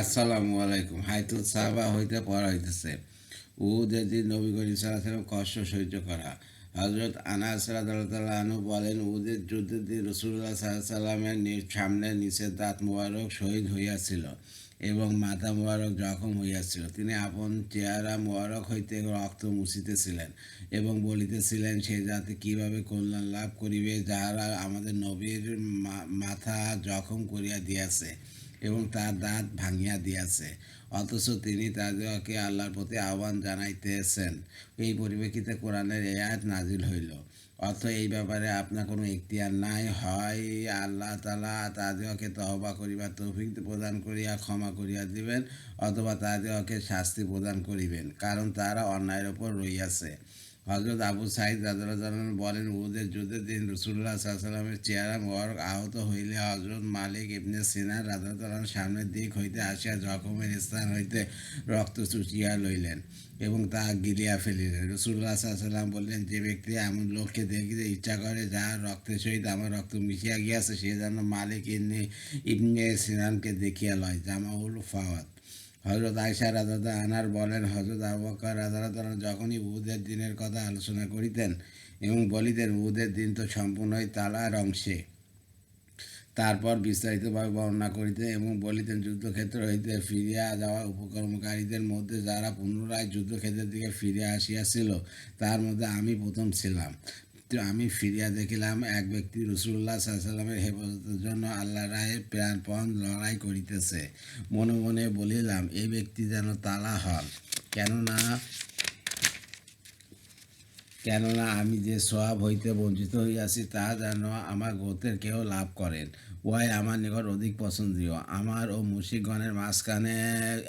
আসসালামু আলাইকুম। হাইতুল সাহাবা হইতে পড়া হইতেছে। উহুদের দিন নবী করিম সাল্লাম কষ্ট সহ্য করা। হজরত আনাস রাদিয়াল্লাহু বলেন, উহুদের যুদ্ধের দিন রসুল্লাহ সাল্লামের সামনে নিচের দাঁত মোবারক শহীদ হইয়াছিল এবং মাথা মোবারক জখম হইয়াছিল। তিনি আপন চেহারা মোবারক হইতে রক্ত মুছিতেছিলেন এবং বলিতেছিলেন, সে জাতি কীভাবে কল্যাণ লাভ করিবে যাহারা আমাদের নবীর মাথা জখম করিয়া দিয়াছে? এবং তার দাঁত ভাঙিয়া দিয়াছে। অথচ তিনি তাদেরকে আল্লাহর প্রতি আহ্বান জানাইতেছেন। এই পরিপ্রেক্ষিতে কোরআনের এই আয়াত নাজিল হইল। অর্থ এই ব্যাপারে আপনার কোনো ইখতিয়ার নাই। হয় আল্লাহ তালা তাদেরকে তহবা করিবার তৌফিক প্রদান করিয়া ক্ষমা করিয়া দিবেন, অথবা তাদেরকে শাস্তি প্রদান করিবেন, কারণ তারা অন্যায়ের ওপর রইয়াছে। হজরত আবু সাইদ রাজন বলেন, উহুদের যুদ্ধের দিন রসুল্লাহ সাল্লামের চেহারা মোবারক আহত হইলে হজরত মালিক ইবনে সিনার রাজার সামনের দিক হইতে আসিয়া জখমের স্থান হইতে রক্ত চুচিয়া লইলেন এবং তা গিলিয়া ফেলিলেন। রসুল্লাহ সাল্লাম বললেন, যে ব্যক্তি এমন লোককে দেখিতে ইচ্ছা করে যার রক্তের সহিত আমার রক্ত মিশিয়া গিয়াছে, সে যেন মালিক ইবনে ইবনে সিনানকে দেখিয়া লয়। জামাউল ফাওয়াত হজরত আয়সা রাজা আনার বলেন হজরত আবকার রাজা যখনই উহুদের দিনের কথা আলোচনা করিতেন এবং বলিতেন, উহুদের দিন তো সম্পূর্ণই তালার অংশে। তারপর বিস্তারিতভাবে বর্ণনা করিতেন এবং বলিতেন, যুদ্ধক্ষেত্র হইতে ফিরিয়া যাওয়া উপকর্মকারীদের মধ্যে যারা পুনরায় যুদ্ধক্ষেত্রের দিকে ফিরে আসিয়াছিল, তার মধ্যে আমি প্রথম ছিলাম। আমি ফিরিয়া দেখিলাম, এক ব্যক্তি রসুল্লাহ সাল্লামের হেফাজতের জন্য আল্লাহ রায়ে প্রাণপণ লড়াই করিতেছে। মনে মনে বলিলাম এই ব্যক্তি যেন তালা হন, কেননা কেননা আমি যে সোয়াব হইতে বঞ্চিত হইয়াছি, তা যেন আমার গোত্রের কেউ লাভ করেন। উহাই আমার নিকট অধিক পছন্দীয়। আমার ও মুশিকগণের মাঝখানে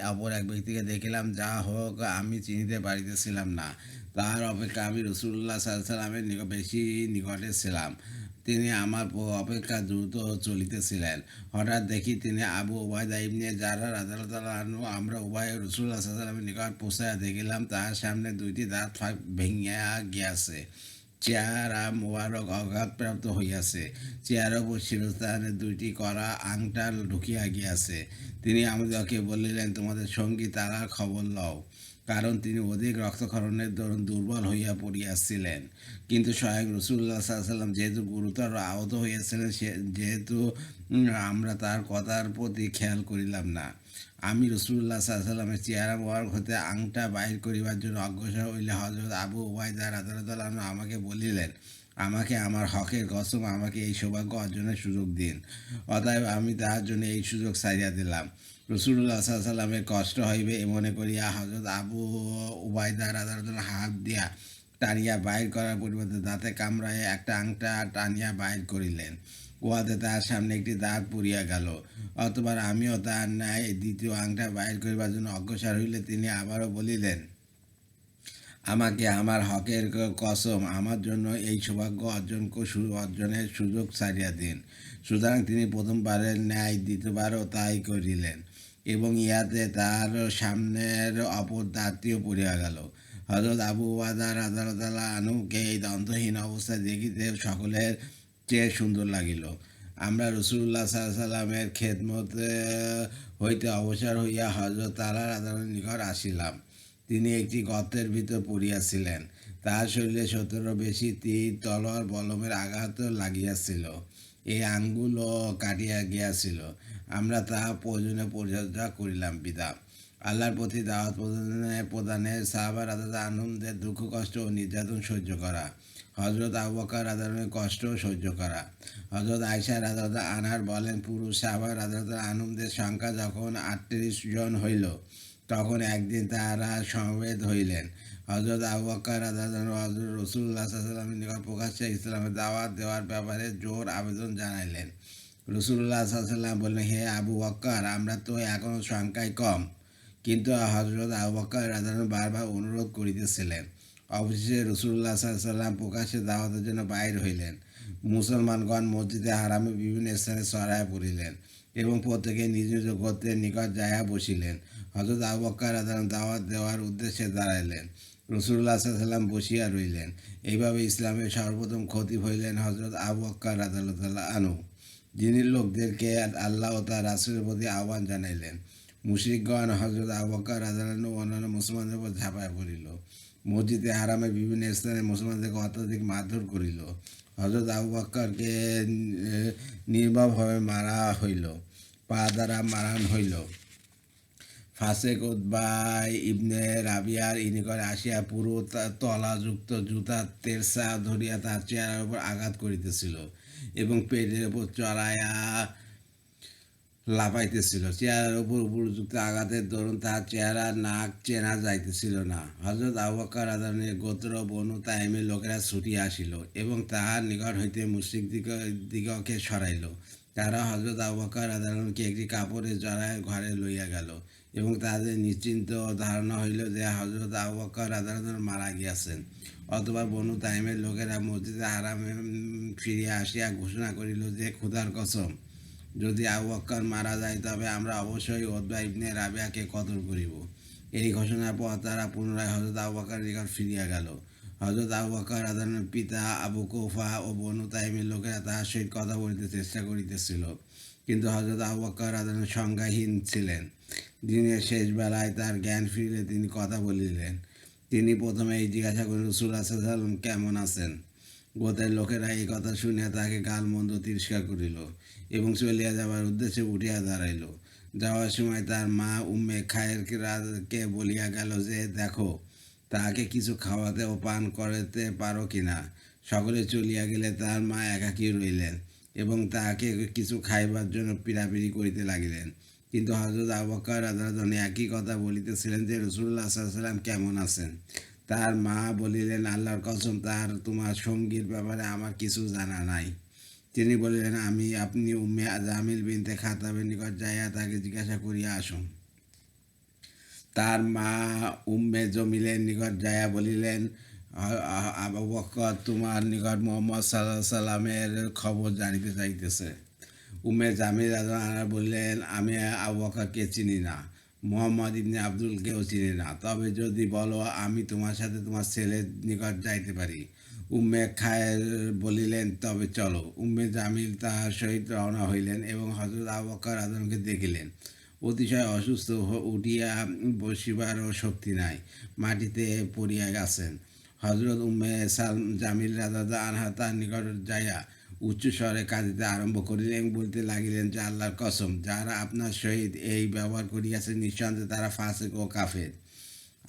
অপর এক ব্যক্তিকে দেখিলাম, যা হোক, আমি চিনিতে পারিতেছিলাম না। তার অপেক্ষা আমি রসুল্লাহ সাল্লামের বেশি নিকটে ছিলাম। তিনি আমার অপেক্ষা দ্রুত চলিতেছিলেন। হঠাৎ দেখি তিনি আবু ওবায়দা ইবনে যারা আনহু, আমরা উভয় রসুল্লাহ সাল্লামের নিকট পৌঁছাইয়া দেখিলাম তার সামনে দুইটি দাঁত ফাঁক ভেঙিয়া গিয়াছে। চেহারা মোবারক আঘাতপ্রাপ্ত হইয়াছে। চেহারা উপর শিরস্থানে দুইটি করা আংটা ঢুকিয়া গিয়াছে। তিনি আমাদেরকে বলিলেন, তোমাদের সঙ্গী তারা খবর লও। কারণ তিনি অধিক রক্তক্ষরণের দরুন দুর্বল হইয়া পড়িয়াছিলেন। কিন্তু স্বয়ং রসুল্লাহ সাল্লাম যেহেতু গুরুতর আহত হইয়াছিলেন, সে যেহেতু আমরা তার কথার প্রতি খেয়াল করিলাম না। আমি রসুল্লাহ সাল্লামের চেহারা মোবারক হতে আংটা বাহির করিবার জন্য অগ্রসর হইলে হজরত আবু ওবায়দা রাদারদাল আমাকে বলিলেন, আমাকে আমার হকের কসম, আমাকে এই সৌভাগ্য অর্জনের সুযোগ দিন। অতএব আমি তাহার জন্য এই সুযোগ সারিয়া দিলাম। রসুল্লাহ সাল্লামের কষ্ট হইবে এ মনে করিয়া হজরত আবু উবায়দা রাদারদাল হাত দিয়া টানিয়া বাইর করার পরিবর্তে দাঁতে কামড়ায় একটা আংটা টানিয়া বাইর করিলেন। উহাতে তার সামনে একটি দাঁত পড়িয়া গেল। অতবার আমিও তার ন্যায় দ্বিতীয় আংটা বাইর করিবার জন্য অগ্রসর হইলে তিনি আবারও বলিলেন, আমাকে আমার হকের কসম, আমার জন্য এই সৌভাগ্য অর্জন অর্জনের সুযোগ ছাড়িয়া দিন। সুতরাং তিনি প্রথমবারের ন্যায় দ্বিতীয়বারও তাই করিলেন। এবং ইহাতে তার সামনের অপর দাঁতটিও পড়িয়া গেল। হজরত আবু ওয়াদার আদালতালা আনুকে এই দন্তহীন অবস্থায় দেখিতে সকলের চেয়ে সুন্দর লাগিল। আমরা রসুল্লাহ সাল্লামের খেদমত হইতে অবসর হইয়া হজরত তালার আদালতের নিকট আসিলাম। তিনি একটি গর্তের ভিতর পড়িয়াছিলেন। তাহার শরীরে সতেরো বেশি তীর, তলোয়ার, বলমের আঘাত লাগিয়াছিল। এই আঙ্গুল কাটিয়া গিয়াছিল। আমরা তাহা প্রয়োজনে পরিচর্যা করিলাম, পিতা। আল্লাহর প্রতি দাওয়াত প্রদানে প্রদানে সাহাবার আদাদা আনন্দের দুঃখ, কষ্ট ও নির্যাতন সহ্য করা। হজরত আবকার আদালতের কষ্ট সহ্য করা। হজরত আয়সা রাজা আনার বলেন, পুরুষ সাহাবার আদালতের আনন্দের সংখ্যা যখন আটত্রিশ জন হইল, তখন একদিন তাহারা সমবেত হইলেন। হজরত আবু আনহু হজরত রসুল্লাহ সাল্লামের নিকট প্রকাশ্যে ইসলামের দাওয়াত দেওয়ার ব্যাপারে জোর আবেদন জানাইলেন। রসুল্লাহ সাল্লাম বললেন, হে আবু বক্কর, আমরা তো এখনও সংখ্যায় কম। কিন্তু হজরত আবু বকর রাদিয়াল্লাহু বারবার অনুরোধ করিতেছিলেন। অবশেষে রসুল্লাহ সাল্লাম প্রকাশ্যে দাওয়াতের জন্য বাইর হইলেন। মুসলমানগণ মসজিদে হারামে বিভিন্ন স্থানে সরায় পড়িলেন এবং প্রত্যেকে নিজ নিজ গোত্রের নিকট যাইয়া বসিলেন। হজরত আবু বক্কর রাদিয়াল্লাহু দাওয়াত দেওয়ার উদ্দেশ্যে দাঁড়াইলেন। রসুল্লাহ সাল্লাম বসিয়া রইলেন। এইভাবে ইসলামের সর্বপ্রথম খতিব হইলেন হজরত আবু বক্কর রাদিয়াল্লাহু আনু যিনি লোকদেরকে আল্লাহ ও তার রাসুলের প্রতি আহ্বান জানাইলেন। মুশরিকগণ হজরত আবকার রাজারানু অন্যান্য মুসলমানদের উপর ঝাঁপায় পড়িল। মসজিদে হারামে বিভিন্ন স্থানে মুসলমানদেরকে অত্যাধিক মারধর করিল। হজরত আবু নির্মমভাবে মারা হইল, পা দ্বারা মারান হইল। ফাসেক উদ্বাই ইবনে রাবিয়ার ইনিকরে আসিয়া পুরো তলাযুক্ত জুতা তেরসা ধরিয়া তার চেহারার উপর আঘাত করিতেছিল। এবং পেটের উপর চড়াইয়া লাফাইতেছিল। চেহারার উপর উপযুক্ত আঘাতের দরুন তার চেহারা, নাক, চেনা যাইতেছিল না। হজরত আবকার আদানের গোত্র বনু তাইমের লোকেরা ছুটিয়া আসিল এবং তাহার নিকট হইতে মুশ্রিক দিগ দিগকে সরাইল। তারা হজরত আবকার আদানকে একটি কাপড়ে জড়ায় ঘরে লইয়া গেল এবং তাদের নিশ্চিন্ত ধারণা হইল যে হজরত আবকার আদালত মারা গিয়াছেন। অথবা বনু তাইমের লোকেরা মসজিদে আরামে ফিরিয়া আসিয়া ঘোষণা করিল যে, খুদার কসম, যদি আবু বক্কর মারা যায়, তবে আমরা অবশ্যই ওদবা ইবনে রাবিয়াকে কদর করিব? এই ঘোষণার পর তারা পুনরায় হজরত আবু বকর নিকট ফিরিয়া গেল। হজরত আবু বকর আদানের পিতা আবু কৌফা ও বনু তাইমের লোকেরা তাহার সহিত কথা বলিতে চেষ্টা করিতেছিল। কিন্তু হজরত আবু বকর আদানের সংজ্ঞাহীন ছিলেন। দিনের শেষ বেলায় তার জ্ঞান ফিরলে তিনি কথা বলিলেন। তিনি প্রথমে এই জিজ্ঞাসা করেন রসুল সাল্লাম কেমন আছেন? গোতের লোকেরা এই কথা শুনিয়া তাকে গালমন্দ তিরস্কার করিল এবং চলিয়া যাবার উদ্দেশ্যে উঠিয়া দাঁড়াইল। যাওয়ার সময় তার মা উম্মে খায়েরকে বলিয়া গেল যে, দেখো তাহাকে কিছু খাওয়াতে ও পান করাতে পারো কিনা? সকলে চলিয়া গেলে তার মা একাকী রইলেন এবং তাহাকে কিছু খাইবার জন্য পীড়াপিড়ি করিতে লাগিলেন। কিন্তু হজরত আবকার আদালতন একই কথা বলিতেছিলেন যে রসুল্লাহ সাল্লাম কেমন আছেন? তার মা বলিলেন, আল্লাহর কসম, তার, তোমার সঙ্গীর ব্যাপারে আমার কিছু জানা নাই। তিনি বলিলেন, আমি, আপনি উম্মে জামিল বিনতে খাতাবের নিকট যাইয়া তাকে জিজ্ঞাসা করিয়া আসুন। তার মা উম্মে জমিলের নিকট যাইয়া বলিলেন, "আ- আ- আবু বকর তোমার নিকট মোহাম্মদ সাল্লাহ সাল্লামের খবর জানিতে চাইতেছে। উম্মে জামিল আনা বললেন, আমি আবু বকরকে চিনি না, মোহাম্মদ ইবনে আব্দুলকেও চিনি না। তবে যদি বলো, আমি তোমার সাথে তোমার ছেলের নিকট যাইতে পারি। উম্মে খায়ের বলিলেন, তবে চলো। উম্মে জামিল তাহার সহিত রওনা হইলেন এবং হজরত আবু বকর আদমকে দেখিলেন। অতিশয় অসুস্থ উঠিয়া বসিবারও শক্তি নাই, মাটিতে পড়িয়া গেছেন। হজরত উম্মে সাল, জামিল রাজা আনহা তার নিকট যাইয়া উচ্চ স্বরে কাঁদিতে আরম্ভ করিলেন, বলতে লাগিলেন যে আল্লাহর কসম, যারা আপনার সহিত এই ব্যবহার করিয়াছে নিঃসন্দেহে তারা ফাসেক ও কাফের।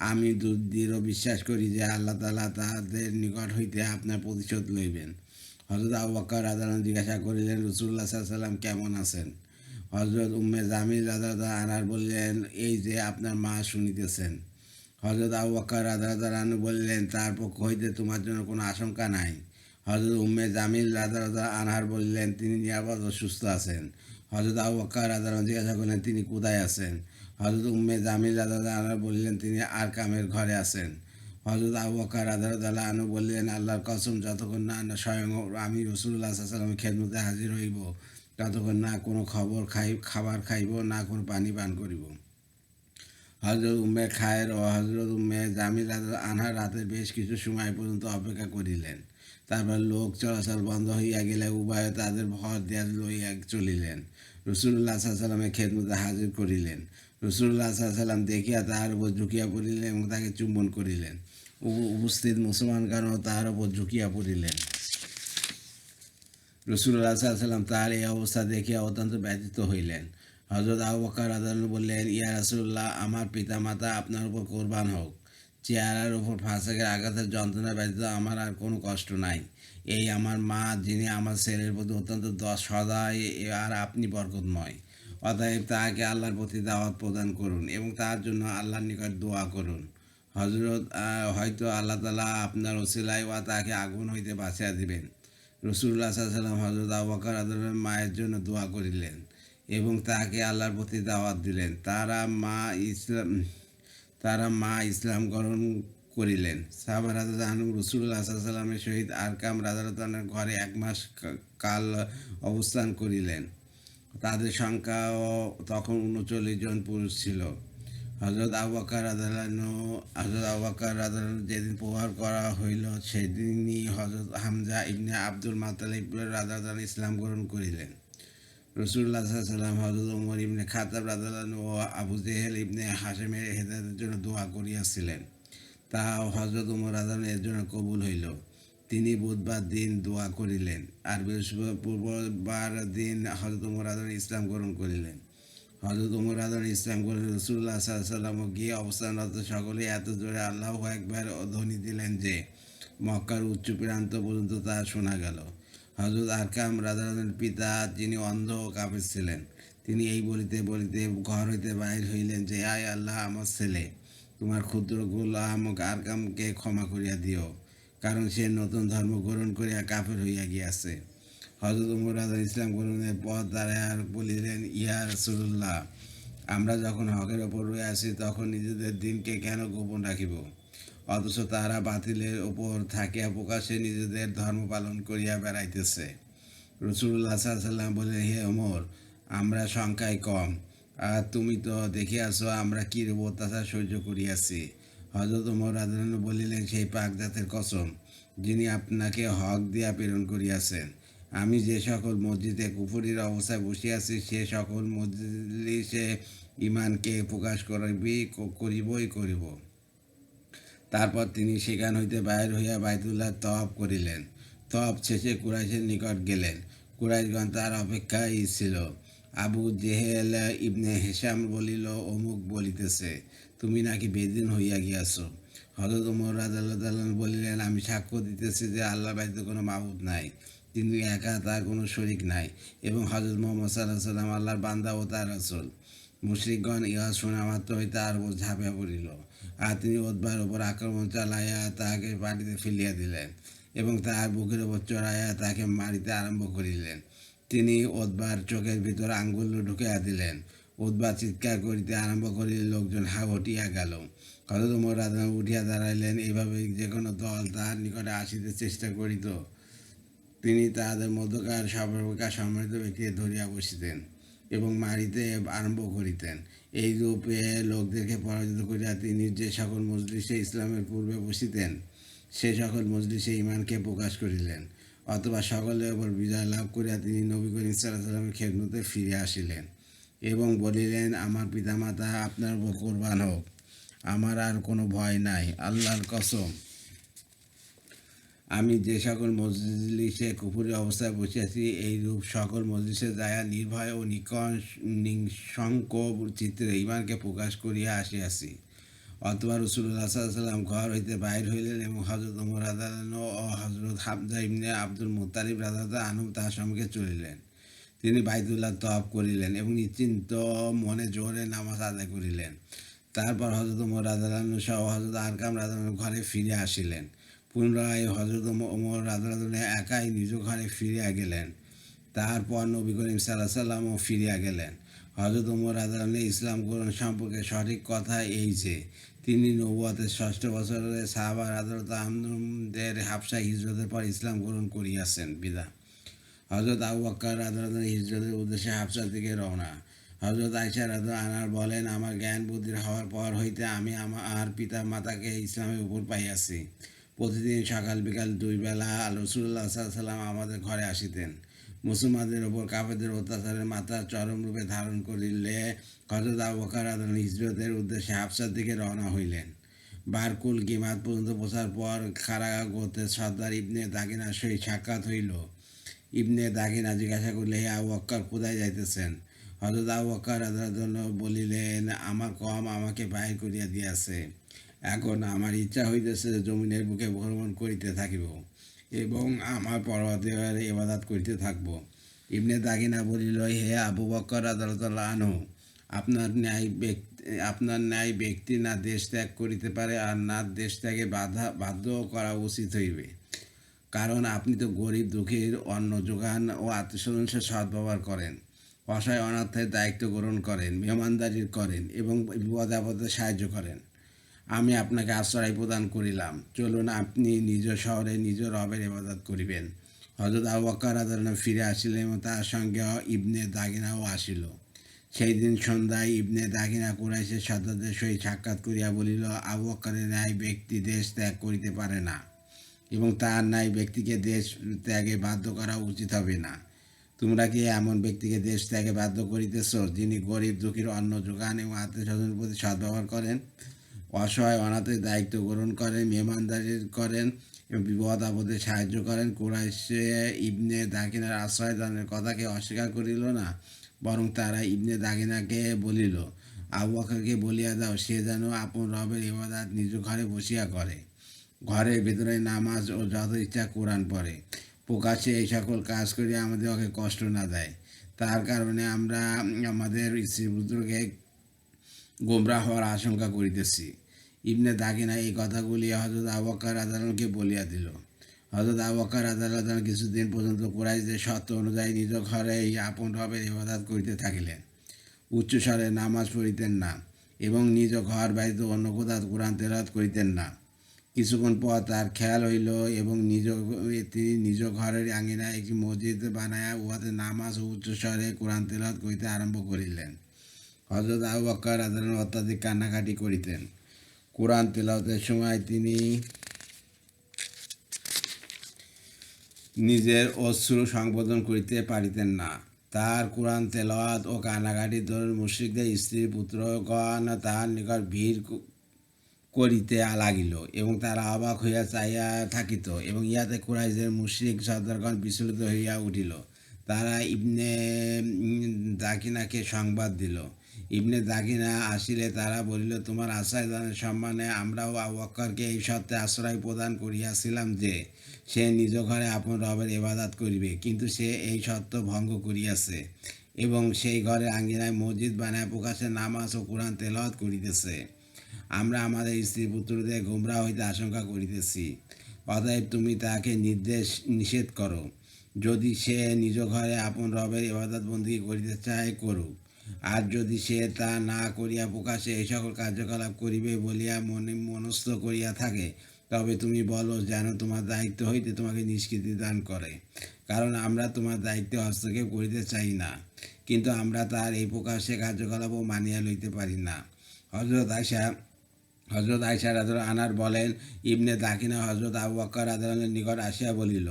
আমি দৃঢ় বিশ্বাস করি যে আল্লাহ তালা তাদের নিকট হইতে আপনার প্রতিশোধ লইবেন। হজরত আবু বকর রাজারান জিজ্ঞাসা করিলেন রসুল্লাহ সাল্লাম কেমন আছেন? হজরত উম্মে জামিল রাজা আনার বললেন, এই যে আপনার মা শুনিতেছেন। হজরত আবু বকর রাজা রানু বললেন, তার পক্ষ হইতে তোমার জন্য কোনো আশঙ্কা নাই। হজরত উম্মে জামিল রাজা আনহার বললেন, তিনি নিরাপদ ও সুস্থ আছেন। হজরত আবু বকর রাজা জিজ্ঞাসা করলেন, তিনি কোথায় আছেন? হজরত উম্মে জামিল রাজা আনহার বললেন, তিনি আর কামের ঘরে আছেন। হজরত আবু বকর রাজা আনু বললেন, আল্লাহর কসম, যতক্ষণ না না স্বয়ং আমি রসুল্লাহ সাল্লামের খেদমতে হাজির হইব, ততক্ষণ না কোনো খবর খাই, খাবার খাইব, না কোনো পানি পান করিব। হজরত উম্মে খায়ের ও হজরত উম্মে জামিল আনহার রাতে বেশ কিছু সময় পর্যন্ত অপেক্ষা করিলেন। তারপর লোক চলাচল বন্ধ হইয়া গেলে উভয়ে তাদের ভর দিয়া লইয়া চলিলেন। রসুল্লাহ সাল্লামের খেদমতে হাজির করিলেন। রসুল্লাহ সাল্লাম দেখিয়া তাহার উপর ঝুঁকিয়া পড়িলেন এবং তাকে চুম্বন করিলেন। উপ- উপস্থিত মুসলমানগণও তাহার উপর ঝুঁকিয়া পড়িলেন। রসুল্লাহ সাল্লাম তাহার এই অবস্থা দেখিয়া অত্যন্ত ব্যথিত হইলেন। হজরত আবু বকর আদাল বললেন, ইয়া রাসুল্লাহ আমার পিতামাতা আপনার উপর কোরবান হোক। চেহারার উপর ফাঁসাকের আঘাতের যন্ত্রণা ব্যতীত আমার আর কোনো কষ্ট নাই। এই আমার মা, যিনি আমার ছেলের প্রতি অত্যন্ত সদাই আর আপনি বরকতময়। অতএব তাহাকে আল্লাহর প্রতি দাওয়াত প্রদান করুন এবং তার জন্য আল্লাহর নিকট দোয়া করুন। হজরত হয়তো আল্লাহ তালা আপনার ওসিলাই ওয়া তাকে আগুন হইতে বাঁচিয়া দিবেন। রসুল্লাহ সাল্লাম হজরত আবকার আদমের মায়ের জন্য দোয়া করিলেন এবং তাকে আল্লাহর প্রতি দাওয়াত দিলেন। তারা মা ইসলাম তারা মা ইসলাম গ্রহণ করিলেন। সাহাবা রাজা আনু রসুল্লাহ সাল্লামের সহিত আরকাম রাজারাতানের ঘরে এক মাস কাল অবস্থান করিলেন। তাদের সংখ্যাও তখন উনচল্লিশ জন পুরুষ ছিল। হজরত আবাকার আদালানো হজরত আবাকার আদালানো যেদিন প্রহার করা হইল, সেদিনই হজরত হামজা ইবনে আব্দুল মাতালিব রাজাদান ইসলাম গ্রহণ করিলেন। রসুল্লাহ সাল্লাম হজরত উমর ইবনে খাতাব রাদালান ও আবু জেহেল ইবনে হাসেমের হেদায়তের জন্য দোয়া করিয়াছিলেন। তা হজরত উমর রাদান এর জন্য কবুল হইল। তিনি বুধবার দিন দোয়া করিলেন আর বৃহস্পতিবার দিন হজরত উমর রাদান ইসলাম গ্রহণ করিলেন। হজরত উমর রাদান ইসলাম গ্রহণ রসুল্লাহ সাল্লাম গিয়ে অবস্থানরত সকলে এত জোরে আল্লাহ একবার ধ্বনি দিলেন যে মক্কার উচ্চ প্রান্ত পর্যন্ত তা শোনা গেল। হজরত আরকাম রাজারাজের পিতা যিনি অন্ধ কাপের ছিলেন, তিনি এই বলিতে বলিতে ঘর হইতে বাইর হইলেন যে, আয় আল্লাহ, আমার ছেলে, তোমার ক্ষুদ্র গোলাম আরকামকে ক্ষমা করিয়া দিও, কারণ সে নতুন ধর্ম গ্রহণ করিয়া কাফের হইয়া গিয়াছে। হজরত উমর রাজা ইসলাম গ্রহণের পথ দ্বারা বলিলেন, ইয়া রসুল্লাহ আমরা যখন হকের ওপর রয়ে আসি তখন নিজেদের দিনকে কেন গোপন রাখিব? অথচ তারা বাতিলের ওপর থাকিয়া প্রকাশে নিজেদের ধর্ম পালন করিয়া বেড়াইতেছে। রসুল্লাহ সাল্লাম বললেন, হে ওমর, আমরা সংখ্যায় কম। আর তুমি তো দেখিয়াছ আমরা কি রূপ অত্যাচার সহ্য করিয়াছি। হজরত ওমর রাজন বলিলেন, সেই পাক জাতের কসম, যিনি আপনাকে হক দিয়া প্রেরণ করিয়াছেন। আমি যে সকল মসজিদে কুফুরির অবস্থায় বসিয়াছি, সে সকল মজলিসে ইমানকে প্রকাশ করিবি করিবই করিব। তারপর তিনি সেখান হইতে বাইর হইয়া বাইতুল্লাহ তওয়াব করিলেন। তওয়াব শেষে কুরাইশের নিকট গেলেন। কুরাইশগণ তার অপেক্ষায় ছিল। আবু জেহেল ইবনে হেসাম বলিল, অমুক বলিতেছে, তুমি নাকি বেদিন হইয়া গিয়াছ। হজরত উমর রাজাল্লাহ বলিলেন, আমি সাক্ষ্য দিতেছি যে আল্লাহ বাড়িতে কোনো মাবুদ নাই কিন্তু একা তার কোনো শরিক নাই এবং হজরত মোহাম্মদ সাল্লাহ সাল্লাম আল্লাহর বান্দা ও তার আসল মুশ্রিকগণ ইহা শোনা মাত্রই তার উপর ঝাঁপিয়া পড়িল। আর তিনি ওদবার উপর আক্রমণ চালাইয়া তাহাকে পাটিতে ফেলিয়া দিলেন এবং তাহার বুকের উপর চড়াইয়া তাকে মারিতে আরম্ভ করিলেন। তিনি ওদবার চোখের ভিতর আঙ্গুল ঢুকিয়া দিলেন। উদ্বার চিৎকার করিতে আরম্ভ করিলে লোকজন হা হটিয়া গেল। হজরত উমর রাজা উঠিয়া দাঁড়াইলেন। এইভাবে যে কোনো দল তাহার নিকটে আসিতে চেষ্টা করিত। তিনি তাহাদের মধ্যকার সর্বাপেক্ষা সম্মানিত ব্যক্তিকে ধরিয়া বসিতেন। এবং মারিতে আরম্ভ করিতেন। এই রূপে লোকদেরকে পরাজিত করিয়া তিনি যে সকল মজলিসে ইসলামের পূর্বে বসিতেন, সে সকল মজলিসে ইমানকে প্রকাশ করিলেন, অথবা সকলের ওপর বিজয় লাভ করিয়া তিনি নবী করিম সাল্লামের খেদমতে ফিরে আসিলেন এবং বলিলেন, আমার পিতামাতা আপনার উপর কোরবান হোক, আমার আর কোনো ভয় নাই, আল্লাহর কসম। আমি যে সকল মজলিসে কুপুরি অবস্থায় বসিয়াছি এই রূপ সকল মজলিসে যায়া নির্ভয় ও নিকশ চিত্রে ইমানকে প্রকাশ করিয়া আসিয়াছি। অথবা রসুল্লাহ সাল্লাম ঘর হইতে বাইর হইলেন এবং হজরত উমর আদালান ও হজরত হামজা ইমনে আব্দুল মুতালিব রাজা আনুম তাহার সঙ্গে চলিলেন। তিনি বাইতুল্লাহ তফ করিলেন এবং নিশ্চিন্ত মনে জোরে নামাজ আদায় করিলেন। তারপর হজরত উমর রাজালান সহ হজরত আরকাম রাজালান ঘরে ফিরে আসিলেন। পুনরায় হজরত ওমর রাজালান একাই নিজ ঘরে ফিরিয়া গেলেন। তারপর নবী করিম সাল্লাহ সাল্লামও ফিরিয়া গেলেন। হজরত উমর রাজালানের ইসলাম গ্রহণ সম্পর্কে সঠিক কথা এই যে, তিনি নবুয়াতের ষষ্ঠ বছরে সাহাবার আদালত আহমদের হাফসা হিজরতের পর ইসলাম গ্রহণ করিয়াছেন। বিদা। হজরত আবু বক্কর রাধারণ হিজরতের উদ্দেশ্যে হাফসা থেকে রওনা। হজরত আয়সা রাধা আনার বলেন, আমার জ্ঞান বুদ্ধির হওয়ার পর হইতে আমি আমার পিতা মাতাকে ইসলামের উপর পাইয়াছি। প্রতিদিন সকাল বিকাল দুই বেলা রসুল্লাহ সাল্লাম আমাদের ঘরে আসিতেন। মুসলমানদের ওপর কাফেরদের অত্যাচারের মাত্রা চরম রূপে ধারণ করিলে হজরত আবু বকর রাধারণ হিজরতের উদ্দেশ্যে হাফসার দিকে রওনা হইলেন। বারকুল গিমাত পর্যন্ত পৌঁছার পর খারা গোতের সর্দার ইবনে দাগিনার সহিত সাক্ষাৎ হইল। ইবনে দাগিনা জিজ্ঞাসা করলে, হে আবু অক্কর কোথায় যাইতেছেন? হজরত আবু অক্কর জন্য বলিলেন, আমার কম আমাকে বাহির করিয়া দিয়াছে। এখন আমার ইচ্ছা হইতেছে জমিনের বুকে ভ্রমণ করিতে থাকিব এবং আমার পর্বতের ইবাদাত করিতে থাকব। ইবনে দাগিনা বলিল, হে আবু বক্কর আদালতাল্লাহ আনু আপনার ন্যায় ব্যক্তি, আপনার ন্যায় ব্যক্তি না দেশ ত্যাগ করিতে পারে আর না দেশ ত্যাগে বাধা, বাধ্য করা উচিত হইবে। কারণ আপনি তো গরিব, দুঃখীর, অন্ন যোগান ও আত্মীয় সদ্ব্যবহার করেন, অসহায় অনাথের দায়িত্ব গ্রহণ করেন, মেহমানদারি করেন এবং বিপদ আপদে সাহায্য করেন। আমি আপনাকে আশ্রয় প্রদান করিলাম। চলুন আপনি নিজ শহরে নিজ রবের ইবাদত করিবেন। হজরত আবু বকর আদালনে ফিরে আসিলেন এবং তার সঙ্গে ইবনে দাগিনাও আসিল। সেই দিন সন্ধ্যায় ইবনে দাগিনা কুরাইশের সদস্যদের সহিত সাক্ষাৎ করিয়া বলিল, আবু বকরের ন্যায় ব্যক্তি দেশ ত্যাগ করিতে পারে না এবং তার ন্যায় ব্যক্তিকে দেশ ত্যাগে বাধ্য করা উচিত হবে না। তোমরা কি এমন ব্যক্তিকে দেশ ত্যাগে বাধ্য করিতেছ যিনি গরিব, দুঃখীর অন্ন যোগান এবং আত্মীয় স্বজনের প্রতি সদ্ব্যবহার করেন? অসহায় অনাথের দায়িত্ব গ্রহণ করেন মেহমানদারি করেন এবং বিপদ আপদে সাহায্য করেন। কুরাইশে ইবনে দাকিনার আশ্রয় দানের কথাকে অস্বীকার করিল না, বরং তারা ইবনে দাগিনাকে বলিল, আবু বকরকে বলিয়া দাও, সে যেন আপন রবের ইবাদাত নিজ ঘরে বসিয়া করে। ঘরের ভেতরে নামাজ ও যত ইচ্ছা কোরআন পড়ে। প্রকাশ্যে এই সকল কাজ করিয়া আমাদের ওকে কষ্ট না দেয়। তার কারণে আমরা আমাদের স্ত্রী পুত্রকে গোমরা হওয়ার আশঙ্কা করিতেছি। ইবনে দাগিনা এই কথাগুলি হজরত আবক্কার আদালকে বলিয়া দিল। হজরত আবক্কার আদালত কিছুদিন পর্যন্ত কুরাইশদের সত্য অনুযায়ী নিজ ঘরে এই আপন রবের ইবাদত করিতে থাকিলেন। উচ্চস্বরে নামাজ পড়িতেন না এবং নিজ ঘর বাড়িতে অন্য কোথাও কোরআন তেলাওয়াত করিতেন না। কিছুক্ষণ পর তার খেয়াল হইল এবং নিজ তিনি নিজ ঘরের আঙিনায় একটি মসজিদ বানায়া উহাতে নামাজ ও উচ্চস্বরে কোরআন তেলাওয়াত করিতে আরম্ভ করিলেন। হজরত আবু আদালত অত্যাধিক কান্নাকাটি করিতেন। কোরআন তেলাওয়াতের সময় তিনি নিজের অশ্রু সংবোধন করিতে পারিতেন না। তার কোরআন তেলাওয়াত ও কান্নাকাটি দরুন মুশ্রিকদের স্ত্রী, পুত্রগণ তাহার নিকট ভিড় করিতে লাগিল এবং তারা অবাক হইয়া চাইয়া থাকিত এবং ইহাতে কুরাইশের মুশ্রিক সর্দারগণ বিচলিত হইয়া উঠিল। তারা ইবনে দাকিনাকে সংবাদ দিল। ইবনে দাকিনা আসিলে তারা বলিল, তোমার আশ্রয় দানের সম্মানে আমরাও আবক্করকে এই সত্ত্বে আশ্রয় প্রদান করিয়াছিলাম যে, সে নিজ ঘরে আপন রবের ইবাদত করিবে। কিন্তু সে এই সত্য ভঙ্গ করিয়াছে এবং সেই ঘরে আঙ্গিনায় মসজিদ বানায় প্রকাশে নামাজ ও কোরআন তেলাওয়াত করিতেছে। আমরা আমাদের স্ত্রী পুত্রদের গোমরা হইতে আশঙ্কা করিতেছি। অতএব তুমি তাকে নির্দেশ নিষেধ করো। যদি সে নিজ ঘরে আপন রবের ইবাদত বন্দী করিতে চায়, করুক। আর যদি সে তা না করিয়া প্রকাশে এই সকল কার্যকলাপ করিবে বলিয়া মনে মনস্থ করিয়া থাকে, তবে তুমি বলো যেন তোমার দায়িত্ব হইতে তোমাকে নিষ্কৃতি দান করে। কারণ আমরা তোমার দায়িত্বে হস্তক্ষেপ করিতে চাই না, কিন্তু আমরা তার এই প্রকাশ্যে কার্যকলাপও মানিয়া লইতে পারি না। হজরত আয়সা হজরত আয়সা রাজর আনার বলেন, ইবনে দাকিনা হজরত আবু বক্কর আদালতের নিকট আসিয়া বলিল,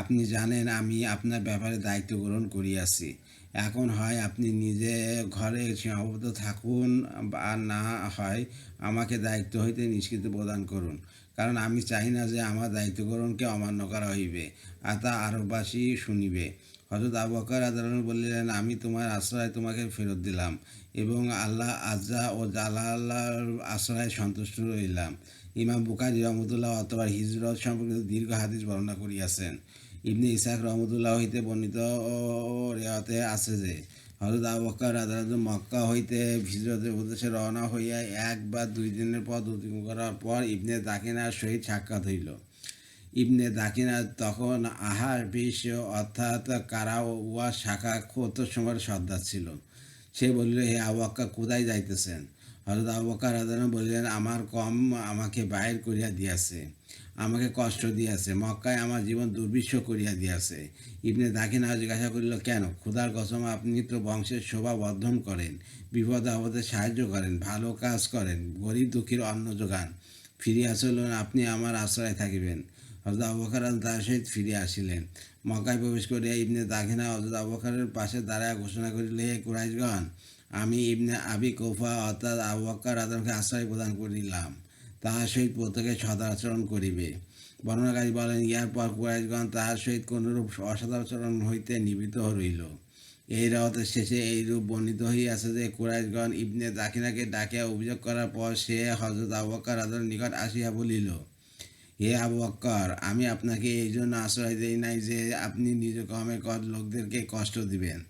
আপনি জানেন আমি আপনার ব্যাপারে দায়িত্ব গ্রহণ করিয়াছি। এখন হয় আপনি নিজে ঘরে সীমাবদ্ধ থাকুন আর না হয় আমাকে দায়িত্ব হইতে নিষ্কৃতি প্রদান করুন। কারণ আমি চাই না যে আমার দায়িত্ব গ্রহণকে অমান্য করা হইবে, আর তা আরববাসী শুনিবে। হজরত আবু বকর আদালত বললেন, আমি তোমার আশ্রয় তোমাকে ফেরত দিলাম এবং আল্লাহ আজ্জা ও জালাল্লাহর আশ্রয় সন্তুষ্ট রইলাম। ইমাম বুখারি রহমতুল্লাহ অথবা হিজরত সম্পর্কিত দীর্ঘ হাদিস বর্ণনা করিয়াছেন। ইবনে ইসাক রহমতুল্লাহ হইতে বর্ণিত রেওয়াতে আছে যে হজরত আবু বকর আদালত মক্কা হইতে হিজরতের উদ্দেশ্যে রওনা হইয়া এক বা দুই দিনের পর অতিক্রম করার পর ইবনে দাকিনার সহিত সাক্ষাৎ হইল। ইবনে দাকিনা তখন আহার, বিষ অর্থাৎ কারা উয়া শাখা কত সময় সর্দার ছিল। সে বলিল, হে আবাক্কা কোথায় যাইতেছেন? হজরত আবাক্কা রাজানা বললেন, আমার কম আমাকে বাইর করিয়া দিয়াছে। আমাকে কষ্ট দিয়াছে, মক্কায় আমার জীবন দুর্বিষ করিয়া দিয়াছে। ইবনে দাকিনা জিজ্ঞাসা করিল, কেন? ক্ষুধার কসম, আপনি তো বংশের শোভা বর্ধন করেন, বিপদ আপদে সাহায্য করেন, ভালো কাজ করেন, গরিব দুঃখীর অন্ন যোগান। ফিরিয়া চলুন, আপনি আমার আশ্রয় থাকিবেন। হজরত আবুবকর তার সহিত ফিরে আসিলেন। মক্কায় প্রবেশ করিয়া ইবনে দাখিনা হজরত আবুবকরের পাশে দাঁড়ায় ঘোষণা করিল, হে কুরাইশগণ, আমি ইবনে আবি কৌফা অর্থাৎ আবুবকর আদমকে আশ্রয় প্রদান করিলাম। তাহার সহিত প্রত্যেকে সদাচরণ করিবে। বর্ণনাকারী বলেন, ইহার পর কুরাইশগণ তাহার সহিত কোনরূপ অসদাচরণ হইতে নিবৃত রইল এই রাওয়াতের শেষে এইরূপ বর্ণিত হইয়াছে যে, কুরাইশগণ ইবনে দাখিনাকে ডাকিয়া অভিযোগ করার পর সে হজরত আবুবকর আদমের নিকট আসিয়া বলিল, হে আবু বক্কর, আমি আপনাকে এই জন্য আশ্রয় দেই নাই যে, আপনি নিজ কমের কর লোকদেরকে কষ্ট দিবেন।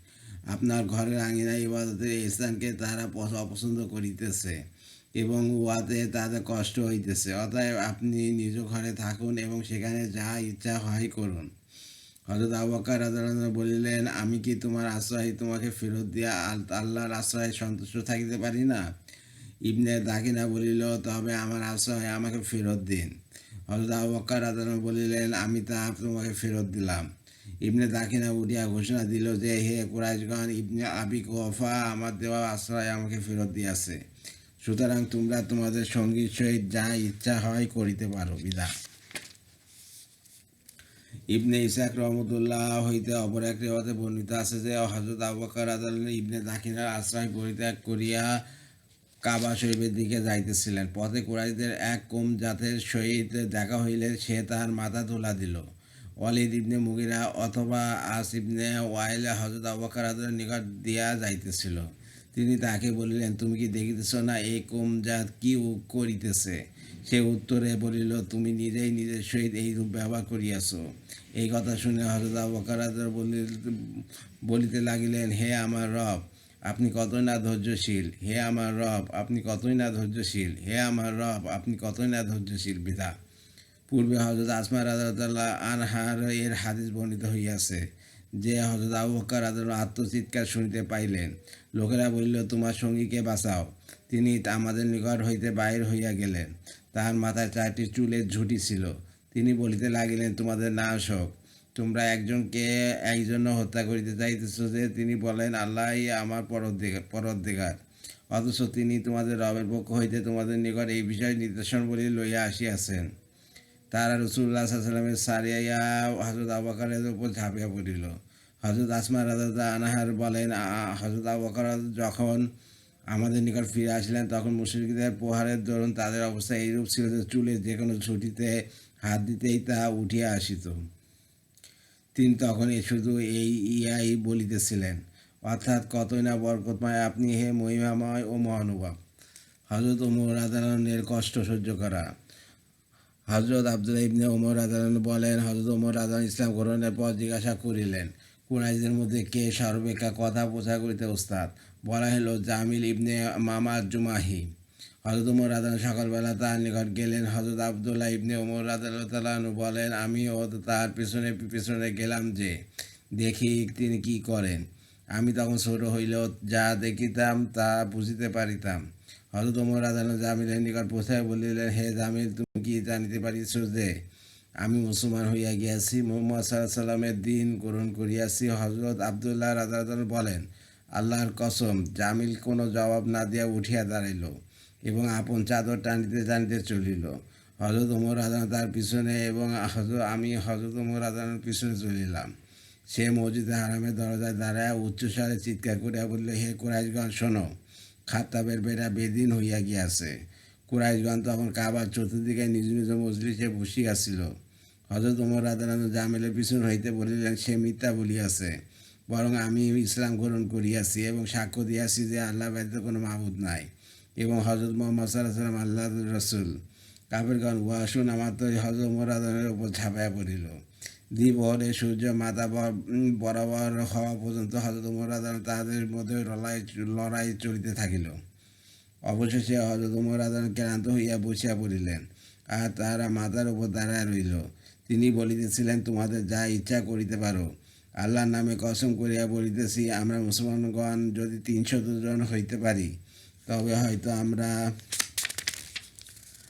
আপনার ঘরের আঙিনায় ইবাদতের এই স্থানকে তারা অপছন্দ করিতেছে। এবং উহাতে তাদের কষ্ট হইতেছে। অতএব আপনি নিজ ঘরে থাকুন এবং সেখানে যা ইচ্ছা হয় করুন। হজরত আবাক্কার রাজারাজা বলিলেন, আমি কি তোমার আশ্রয় তোমাকে ফেরত দিয়া আল- আল্লাহর আশ্রয়ে সন্তুষ্ট থাকিতে পারি না? ইবনে দাকিনা বলিল, তবে আমার আশ্রয় আমাকে ফেরত দিন। হজরত আবাক্কার রাজারাজা বলিলেন, আমি তা তোমাকে ফেরত দিলাম। ইবনে দাকিনা উঠিয়া ঘোষণা দিল যে, হে কুরাইশগণ, ইবনে আবি কোফা আমার দেওয়া আশ্রয় আমাকে ফেরত দিয়াছে। সুতরাং তোমরা তোমাদের সঙ্গীর সহিত যা ইচ্ছা হয় করিতে পারো, বিদা। ইবনে ইসাক রহমতুল্লাহ হইতে অপর এক রেওয়াতে বর্ণিত আছে যে হজরত আবু বকর আদালন ইবনে দাখিনার আশ্রয় পরিত্যাগ করিয়া কাবা শরীফের দিকে যাইতেছিলেন। পথে কুরাইশদের এক কোম জাতের সহিত দেখা হইলে সে তার মাথা তোলা দিল। ওয়ালিদ ইবনে মুগিরা অথবা আস ইবনে ওয়াইলে হজরত আবু আদালের নিকট দিয়া যাইতেছিল। তিনি তাকে বলিলেন, তুমি কি দেখিতেছ না এই কোম জাত কি করিতেছে? সে উত্তরে বলিল, তুমি নিজেই নিজের সহিত এই রূপ ব্যবহার করিয়াছ। এই কথা শুনে হজরত আবু বকর বলিতে লাগিলেন, হে আমার রব, আপনি কতই না ধৈর্যশীল, হে আমার রব, আপনি কতই না ধৈর্যশীল, হে আমার রব, আপনি কতই না ধৈর্যশীল বিধা। পূর্বে হজরত আসমা রাজাল্লাহ আনহার এর হাদিস বর্ণিত হইয়াছে। যে হজরত আবু বকর আত্মচিৎকার শুনিতে পাইলেন। লোকেরা বলিল, তোমার সঙ্গীকে বাঁচাও। তিনি আমাদের নিকট হইতে বাহির হইয়া গেলেন। তাহার মাথায় চারটি চুলের ঝুঁটি ছিল। তিনি বলিতে লাগিলেন, তোমাদের না শোক তোমরা একজনকে একজন্য হত্যা করিতে চাইতেছ যে তিনি বলেন, আল্লাহই আমার পরদ্দিগার অথচ তিনি তোমাদের রবের পক্ষ হইতে তোমাদের নিকট এই বিষয় নির্দেশন বলি লইয়া আসিয়াছেন। তারা রসুল্লাহ সাল্লামের সারিয়া হজরত আবাকারের উপর ঝাঁপিয়া পড়িল। হজরত আসমা রাজা আনাহার বলেন, "আ- হজরত আবাকার যখন আমাদের নিকট ফিরে আসলেন, তখন মুশরিকদের প্রহারের দরুন তাদের অবস্থা এইরূপ ছিল যে চুলে যে কোনো ছুটিতে হাত দিতেই তা উঠিয়া আসিত। তিনি তখন এ শুধু এই ইয়াই বলিতেছিলেন, অর্থাৎ কতই না বরকতময় আপনি হে মহিমাময় ও মহানুভব। হজরত ওমর আদালনের কষ্ট সহ্য করা। হজরত আব্দুল ইবনে ওমর আদালন বলেন হজরত ওমর আদালন ইসলাম গ্রহণের পর জিজ্ঞাসা করিলেন, কুরাইশদের মধ্যে কে সর্বেক্ষা কথা প্রচার করিতে ওস্তাদ বলা হলো জামিল ইবনে মামা জুমাহি। হজরত ওমর আদালন সকালবেলা তার নিকট গেলেন। হজরত আবদুল্লাহ ইবনে ওমর আদালতালু বলেন, আমিও তার পিছনে পিছনে গেলাম যে, দেখি তিনি কি করেন। আমি তখন ছোট হইলেও যা দেখিতাম তা বুঝিতে পারিতাম। হজরত ওমর আদালত জামিলের নিকট পৌঁছায় বলিলেন হে জামিল তুমি কি জানিতে পারিছ যে আমি মুসলমান হইয়া গিয়াছি, মোহাম্মদ সাল্লাহ সাল্লামের দিন গ্রহণ করিয়াছি। হজরত আবদুল্লাহ রাজাদন বলেন, আল্লাহর কসম, জামিল কোনো জবাব না দিয়া উঠিয়া দাঁড়াইল এবং আপন চাদর টানিতে টানিতে চলিল। হজরত ওমর আদান তার পিছনে এবং হজরত আমি হজরত ওমর আদানের পিছনে চলিলাম। সে মসজিদে হারামের দরজায় দাঁড়ায় উচ্চস্বরে চিৎকার করিয়া বলল, হে কুরাইশগণ, শোনো খাত্তাবের বেড়া বেদিন হইয়া গিয়াছে। কুরাইশগণ তখন কাবার চতুর্দিকে নিজ নিজ মজলিসে বসিয়াছিল হজরত ওমর আদালত জামেলের পিছন হইতে বলিলেন, সে মিথ্যা বলিয়াছে। বরং আমি ইসলাম গ্রহণ করিয়াছি এবং সাক্ষ্য দিয়াছি যে আল্লাহ ব্যতীত কোনো মাহবুদ নাই এবং হজরত মোহাম্মদ সাল্লাম আল্লাহ রসুল। কাপেরগণ ওয়াসুন আমার তো হজরত ওমর আদালতের উপর ঝাঁপাইয়া পড়িল। দ্বিপহরে সূর্য ব- বরাবর হওয়া পর্যন্ত হজরত উমর আদালত তাহাদের মধ্যে লড়াই লড়াই চলিতে থাকিল। অবশেষে হজরত উমর আদালত ক্লান্ত হইয়া বসিয়া পড়িলেন আর তাহারা মাথার উপর দাঁড়ায় রইল। তিনি বলিতেছিলেন, তোমাদের যা ইচ্ছা করিতে পারো। আল্লাহর নামে কসম করিয়া বলিতেছি, আমরা মুসলমানগণ যদি তিনশো দুজন হইতে পারি, তবে হয়তো আমরা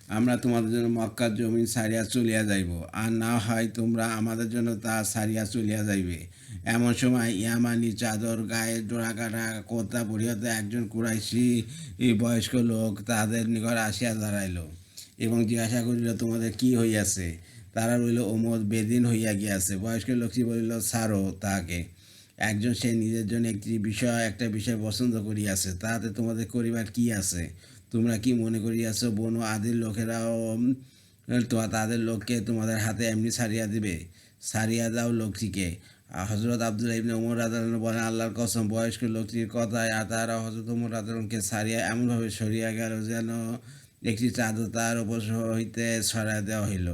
আমরা তোমাদের জন্য মক্কার জমিন সারিয়া চলিয়া যাইব। আর না হয় তোমরা আমাদের জন্য তা সারিয়া চলিয়া যাইবে। এমন সময় ইয়ামানি চাদর, গায়ে জোড়া কাটা কোতা পরিহতে একজন কুরাইশি বয়স্ক লোক তাদের নিকট আসিয়া দাঁড়াইল এবং জিজ্ঞাসা করিল, তোমাদের কি হইয়াছে? তারা রইল, ওমর বেদিন হইয়া গিয়াছে। বয়স্ক লোকটি বলিল সারো তাহাকে। একজন সে নিজের জন্য একটি বিষয়, একটা বিষয় পছন্দ করিয়াছে। তাহাতে তোমাদের করিবার কি আছে? তোমরা কি মনে করিয়াছ, বনু আদির লোকেরাও তো তাদের লোককে তোমাদের হাতে এমনি ছাড়িয়া দিবে? ছাড়িয়া দাও লোকটিকে। হজরত আব্দুল ইবনে উমর আদালন বলেন, আল্লাহর কসম, বয়স্ক লোকটির কথায় আর তারা হজরত উমর আদালনকে ছাড়িয়া এমনভাবে সরিয়া গেল যেন একটি চাদর তার উপর হইতে ছড়াইয়া দেওয়া হইল।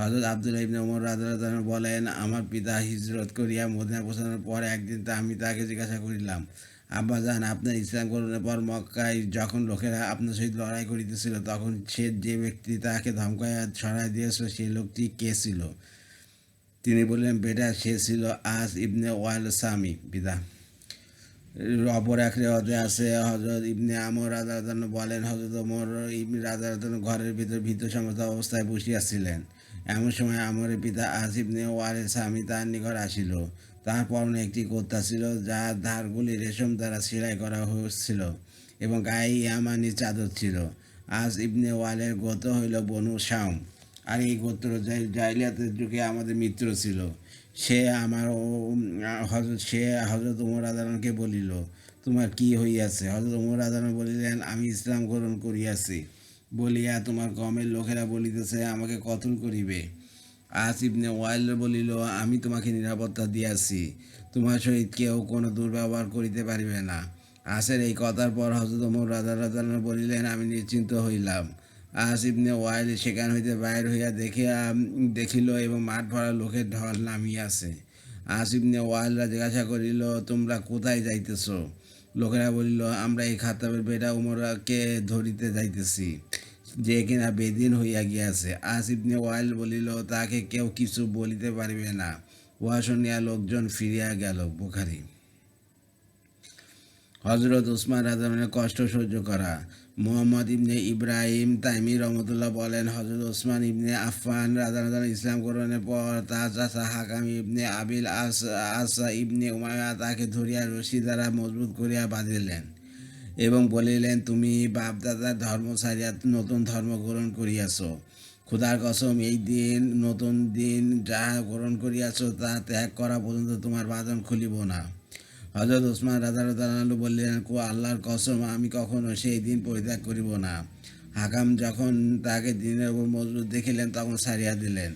হজরত আব্দুল ইবনে ওমর রাদিয়াল্লাহু বলেন, আমার পিতা হিজরত করিয়া মদিনা পৌঁছানোর পর একদিন তা আমি তাকে জিজ্ঞাসা করিলাম আব্বা জান, আপনার ইসলাম গ্রহণের পর মক্কায় যখন লোকেরা আপনার সহিত লড়াই করিতেছিল, তখন সে যে ব্যক্তি তাকে ধমকাইয়া ছড়াই দিয়েছিল সেই লোকটি কে ছিল? তিনি বললেন, বেটা, সে ছিল আস ইবনে ওয়াল সামি পিতা অপর এক রেওয়াতে আছে, হজরত ইবনে আমর রাজাদান বলেন, হজরত ওমর ইবনে রাজাদান ঘরের ভিতর ভীত সমস্ত অবস্থায় বসিয়াছিলেন। এমন সময় আমরের পিতা আস ইবনে ওয়ারের স্বামী তার নিকট আসিল। তার পরনে একটি কোত্তা ছিল যার ধারগুলি রেশম দ্বারা সেলাই করা হয়েছিল এবং গায়ে ইয়ামানি চাদর ছিল। আজ ইবনে ওয়ালের গত হইল বনু শাম আর এই গোত্র জাইলিয়াতের যুগে আমাদের মিত্র ছিল। সে আমার হজরত সে হজরত উমর আদালনকে বলিল, তোমার কি হইয়াছে? হজরত উমর আদালন বলিলেন, আমি ইসলাম গ্রহণ করিয়াছি। বলিয়া তোমার কমের লোকেরা বলিতেছে, আমাকে কতল করিবে? আস ইবনে ওয়াইল বলিল, আমি তোমাকে নিরাপত্তা দিয়াছি তোমার সহিত কেউ কোনো দুর্ব্যবহার করিতে পারিবে না। আসের এই কথার পর হজরত ওমর রাজা রাজা বলিলেন, আমি নিশ্চিন্ত হইলাম। আস ইবনে ওয়াইল সেখান হইতে বাইর হইয়া দেখিয়া দেখিল এবং মাঠ ভরা লোকের ঢল নামিয়াছে। আস ইবনে ওয়াইলরা জিজ্ঞাসা করিল, তোমরা কোথায় যাইতেছ? লোকেরা বলিল, আমরা এই খাতাবের বেটা উমরকে ধরিতে যাইতেছি। যে কিনা বেদিন হইয়া গিয়াছে। আজ ইবনে ওয়াইল বলিল, তাকে কেউ কিছু বলিতে পারিবে না। উহা শুনিয়া লোকজন ফিরিয়া গেল বুখারি। হজরত উসমান রাজামের কষ্ট সহ্য করা। মোহাম্মদ ইবনে ইব্রাহিম তাইমি রহমতুল্লাহ বলেন হজরত ওসমান ইবনে আফফান রাজা রাজা ইসলাম গ্রহণের পর তার চাচা হাকাম ইবনে আবিল আস, আসা ইবনে উমায়া তাকে ধরিয়া রশি দ্বারা মজবুত করিয়া বাঁধিলেন। এবং বলিলেন তুমি বাপদাদার ধর্ম ছাড়িয়া নতুন ধর্ম গ্রহণ করিয়াছ। খুদার কসম, এই দিন, নতুন দিন যাহা গ্রহণ করিয়াছ তা ত্যাগ করা পর্যন্ত তোমার বাদন খুলিব না। হজরত ওসমান রাজা রাজু বললেন, কো, আল্লাহর কসম, আমি কখনো সেই দিন পরিত্যাগ করিব না। হাকাম যখন তাকে দিনের উপর মজবুত দেখিলেন, তখন সারিয়া দিলেন।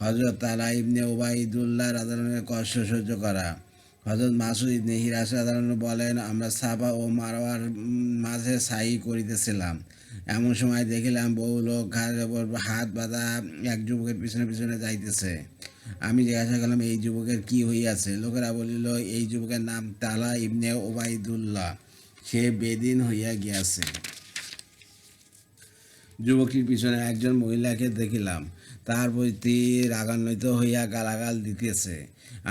হজরত তালা ইবনে ওবাইদুল্লাহ রাজানের কষ্ট সহ্য করা। হজরত মাসুদ ইবনে হিরাস বলেন আমরা সাবা ও মারোয়ার উম, মাঝে সাই করিতেছিলাম। এমন সময় দেখিলাম বহু লোক ঘাড়ের হাত বাঁধা এক যুবকের পিছনে পিছনে যাইতেছে। আমি জিজ্ঞাসা করলাম এই যুবকের কি হইয়াছে? লোকেরা বলিল এই যুবকের নাম তালা ইবনে ওবাইদুল্লাহ সে বেদিন হইয়া গিয়াছে। যুবকটির পিছনে একজন মহিলাকে দেখিলাম। তার প্রতি রাগান্বিত হইয়া গালাগাল দিতেছে।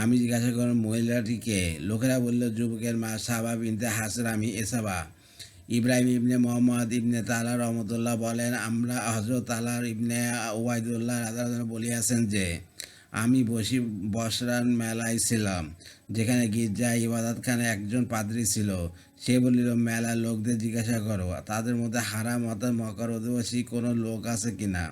আমি জিজ্ঞাসা করলাম মহিলাটিকে লোকেরা বলল, যুবকের মা সাবা বিনতে হাসরামি এসাবা। ইব্রাহিম ইবনে মোহাম্মদ ইবনে তালা রহমতুল্লাহ বলেন, আমরা হজরত তালার ইবনে ওয়াইদুল্লাহ রাজা বলিয়াছেন যে, আমি বসি বসরান মেলায় ছিলাম, যেখানে গির্জা ইবাদতখানে একজন পাদ্রী ছিল। সে বলিল, মেলার লোকদের জিজ্ঞাসা করো, তাদের মধ্যে হারাম অর্থাৎ মকর অধিবাসী কোনো লোক আছে কিনা?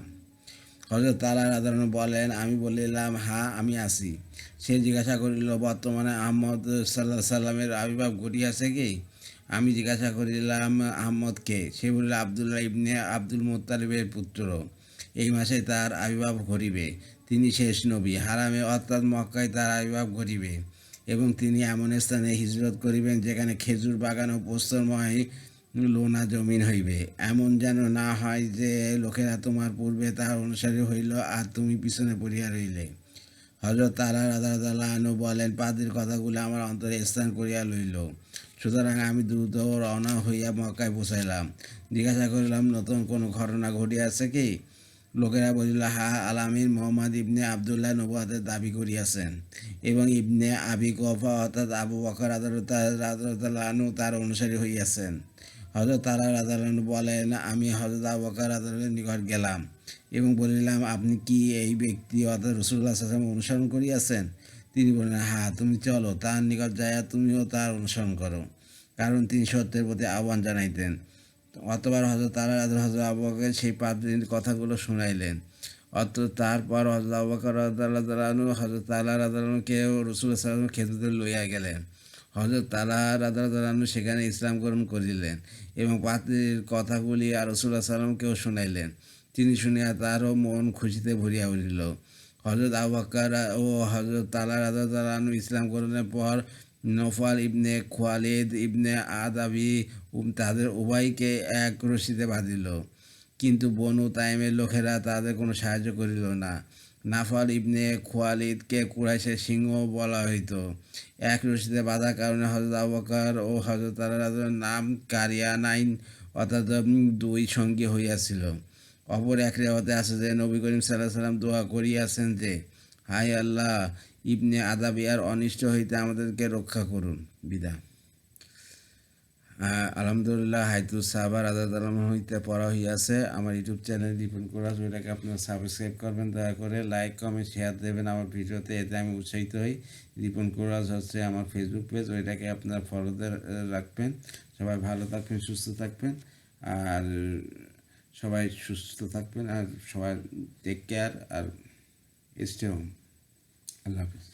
হজরত তালা রাধারণ বলেন, আমি বলিলাম হ্যাঁ আমি আসি সে জিজ্ঞাসা করিল, বর্তমানে আহমদ সাল্লাহ সাল্লামের আবির্ভাব ঘটিয়াছে কি? আমি জিজ্ঞাসা করিলাম আহমদকে সে বলিল, আবদুল্লাহ ইবনে আব্দুল মোত্তালিবের পুত্র। এই মাসে তার আবির্ভাব ঘটিবে। তিনি শেষ নবী। হারামে, অর্থাৎ মক্কায় তার আবির্ভাব ঘটিবে। এবং তিনি এমন স্থানে হিজরত করিবেন যেখানে খেজুর বাগান ও প্রস্তরময় লোনা জমিন হইবে। এমন যেন না হয় যে লোকেরা তোমার পূর্বে তার অনুসারী হইল আর তুমি পিছনে পড়িয়া রইলে। হজরত তারা রাজা আনু বলেন, পাদির কথাগুলো আমার অন্তরে স্থান করিয়া লইল। সুতরাং আমি দ্রুত রওনা হইয়া মক্কায় পৌঁছাইলাম। জিজ্ঞাসা করিলাম, নতুন কোনো ঘটনা ঘটিয়াছে কি? লোকেরা বলিল, হা আলামিন মোহাম্মদ ইবনে আবদুল্লাহ নবুয়াতের দাবি করিয়াছেন এবং ইবনে আবি কফা অর্থাৎ আবু বকর আদালতালু তার অনুসারী হইয়াছেন। হজরত তারা রাজালানু বলেন আমি হজরত আবু বকর আদালতের নিকট গেলাম এবং বলিলাম, আপনি কি এই ব্যক্তি অর্থাৎ রসুল্লাহ সাল্লাম অনুসরণ করিয়াছেন? তিনি বললেন হ্যাঁ তুমি চলো, তার নিকট যাইয়া তুমিও তার অনুসরণ করো। কারণ তিনি সত্যের প্রতি আহ্বান জানাইতেন। অতবার হজরত তারা রাজার হজরত আবুকে সেই পাদ্রীর কথাগুলো শুনাইলেন। অত তারপর হজরত আবুকর রাদানু হজরত তালা রাদানুকে রসুল সাল্লাম খেতুতে লইয়া গেলেন। হজরত তালা রাজা রাদানু সেখানে ইসলাম গ্রহণ করিলেন। এবং পাত্রীর কথাগুলি আর রসুল্লাহ সাল্লামকেও শুনাইলেন। তিনি শুনিয়া তারও মন খুশিতে ভরিয়া উঠিল। হজরত আবাক্কার ও হজরত তালা রাদানু ইসলাম গ্রহণের পর নফাল ইবনে খোয়ালিদ ইবনে আদাবি তাদের উভয়কে এক রশিতে বাঁধিল। কিন্তু বনু তাইমের লোকেরা তাদের কোনো সাহায্য করিল না। নাফাল ইবনে খোয়ালিদকে কুরাইশের সিংহ বলা হইত। এক রশিদে বাঁধার কারণে হজরত আবকার ও হজরত তালার নাম কারিয়ানাইন অর্থাৎ দুই সঙ্গী হইয়াছিল। অপর এক রেওয়াতে আছে যে নবী করিম সাল্লাহ সাল্লাম দোয়া করিয়াছেন যে হাই আল্লাহ, ইবনে আদাবিয়ার অনিষ্ট হইতে আমাদেরকে রক্ষা করুন। বিদা। আলহামদুলিল্লাহ হাইতু সাহাবার আদাত আলম হইতে পড়া হইয়াছে। আমার ইউটিউব চ্যানেল রিপোর্ট করা ওইটাকে আপনারা সাবস্ক্রাইব করবেন, দয়া করে লাইক কমেন্ট শেয়ার দেবেন আমার ভিডিওতে, এতে আমি উৎসাহিত হই। রিপন কোরাজ হচ্ছে আমার ফেসবুক পেজ ওইটাকে আপনারা ফলোতে রাখবেন। সবাই ভালো থাকবেন, সুস্থ থাকবেন, আর সবাই সুস্থ থাকবেন, আর সবাই টেক কেয়ার আর স্টে হোম আল্লাহ হাফিজ।